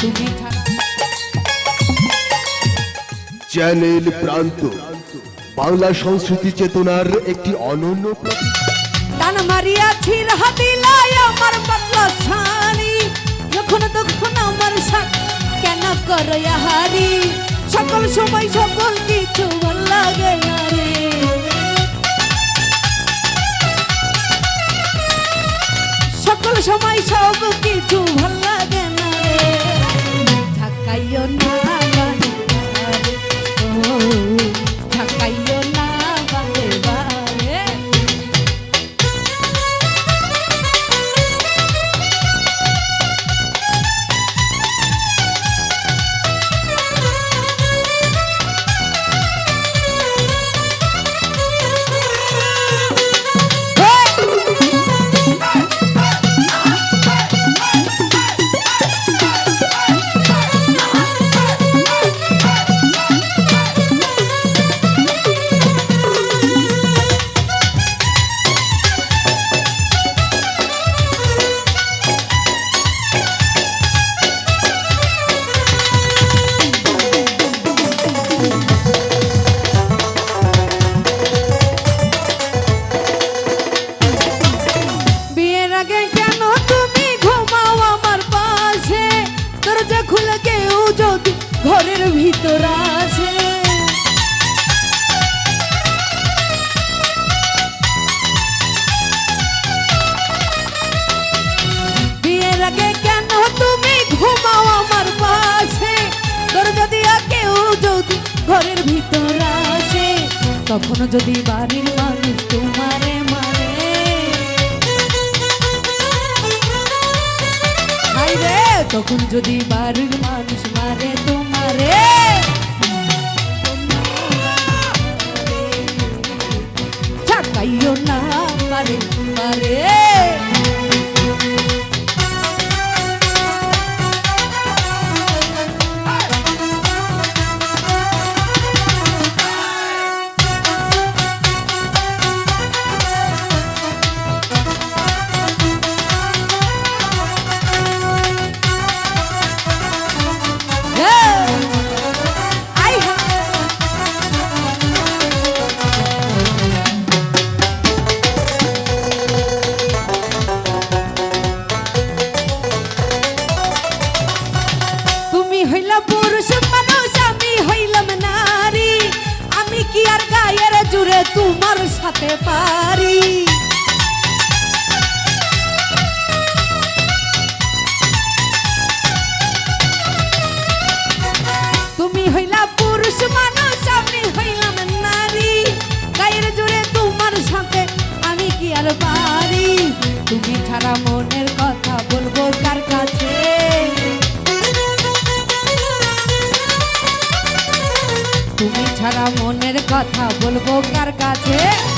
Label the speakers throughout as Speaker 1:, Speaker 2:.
Speaker 1: তুমি
Speaker 2: চ্যানেল প্রান্ত বাংলা সংস্কৃতি চেতনার একটি অনন্য প্রতীক।
Speaker 1: টান মারিয়াছি রাহাদিলাই আমার পাতলা শাড়ি। যখন তখন আমার সাথ কেন করো হারি সকল সময় সকল কিছু ভালো লাগে না রে। সকল সময় সব কিছু ভালো ঘরের ভিতর আসে তখন যদি বাড়ির মানুষ তোমারে মারে তখন যদি বাড়ির মানুষ মারে তোমারে। ঠাকাইও না পারে পারে। তোমার সাথে পারি। তুমি হইলা পুরুষ মানুষ, আমি হইলাম নারী। গায়ের জুড়ে তোমার সাথে আমি কি আর পারি? তুমি ছাড়া মনের কথা বলব কার কাছে? তুমি ছাড়া মনের কথা বলব কার কাছে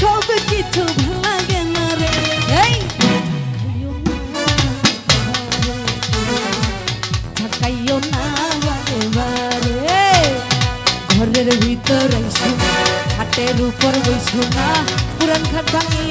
Speaker 1: সব কিছু লাগে না রে। এই! ঝাকাইও না বারে বারে। ঘরের ভিতর আইসো হাটের উপর বইসো না। পুরান খাট ভাঙি